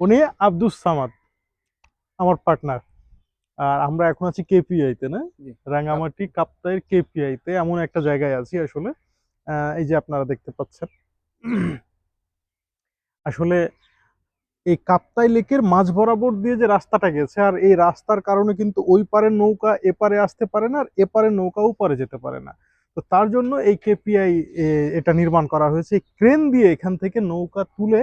উনি আব্দুস সামাদ আমার পার্টনার। আর আমরা এখন আছি কেপিআই তে না। রাঙামাটি কাপ্তাইয়ের কেপিআই তে এমন একটা জায়গায় আছি আসলে। এই যে আপনারা দেখতে পাচ্ছেন। আসলে এই কাপ্তাই লেকের মাঝ বরাবর দিয়ে যে রাস্তাটা গেছে আর এই রাস্তার কারণে কিন্তু ওই পারের নৌকা এপারে আসতে পারে না আর এপারের নৌকা ওপারে যেতে পারে না। তো তার জন্য এই কেপিআই এটা নির্মাণ করা হয়েছে। ক্রেন দিয়ে এখান থেকে নৌকা তুলে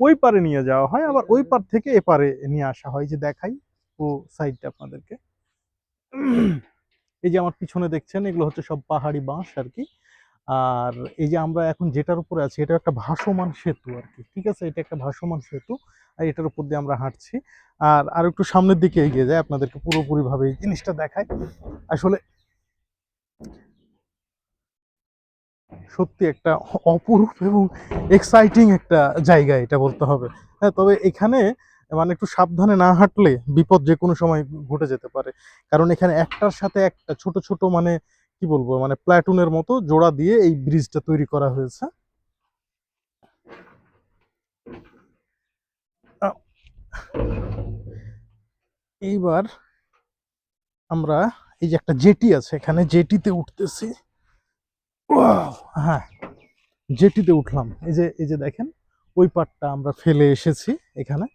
ওই পারে নিয়ে যাওয়া হয় আবার ওই পার থেকে এপারে নিয়ে আসা হয় যে দেখাই ও সাইডটা আপনাদেরকে। এই যে আমার পিছনে দেখছেন এগুলো হচ্ছে সব পাহাড়ি বাঁশ আর কি আর এই যে আমরা এখন যেটার উপরে আছি এটা একটা ভাসমান সেতু আর কি ঠিক আছে? এটা একটা ভাসমান সেতু আর এটার উপর দিয়ে আমরা হাঁটছি। আর আর একটু সামনের দিকে এগিয়ে যায় আপনাদেরকে পুরোপুরি ভাবে এই জিনিসটা দেখায় আসলে সত্যি একটা অপরূপ এবং এক্সাইটিং একটা জায়গা এটা বলতে হবে। হ্যাঁ তবে এখানে মানে একটু সাবধানে না হাঁটলে বিপদ যে কোনো সময় ঘটে যেতে পারে। কারণ এখানে একটার সাথে একটা ছোট ছোট মানে কি বলব? মানে প্ল্যাটুনের মতো জোড়া দিয়ে এই ব্রিজটা তৈরি করা হয়েছে। এইবার আমরা এই যে একটা জেটি আছে, এখানে জেটিতে উঠতেছি। হ্যাঁ জেটিতে উঠলাম। এই যে এই যে দেখেন, ওই পাটটা আমরা ফেলে এসেছি এখানে।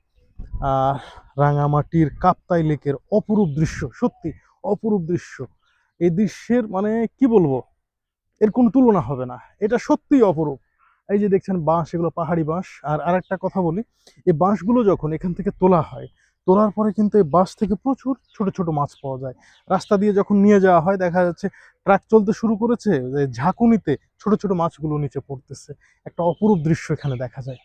আর রাঙামাটির কাপ্তাই লেকের অপরূপ দৃশ্য, সত্যি অপরূপ দৃশ্য। এই দৃশ্যের মানে কি বলব? এর কোনো তুলনা হবে না। এটা সত্যিই অপরূপ। এই যে দেখছেন বাঁশ, এগুলো পাহাড়ি বাঁশ। আর আরেকটা কথা বলি, এই বাঁশগুলো যখন এখান থেকে তোলা হয় তোলার পরে কিন্তু এই বাস থেকে প্রচুর ছোট ছোট মাছ পাওয়া যায়। রাস্তা দিয়ে যখন নিয়ে যাওয়া হয়, দেখা যাচ্ছে ট্রাক চলতে শুরু করেছে, যে ঝাঁকুনিতে ছোট ছোট মাছগুলো নিচে পড়তেছে। একটা অপরূপ দৃশ্য এখানে দেখা যায়।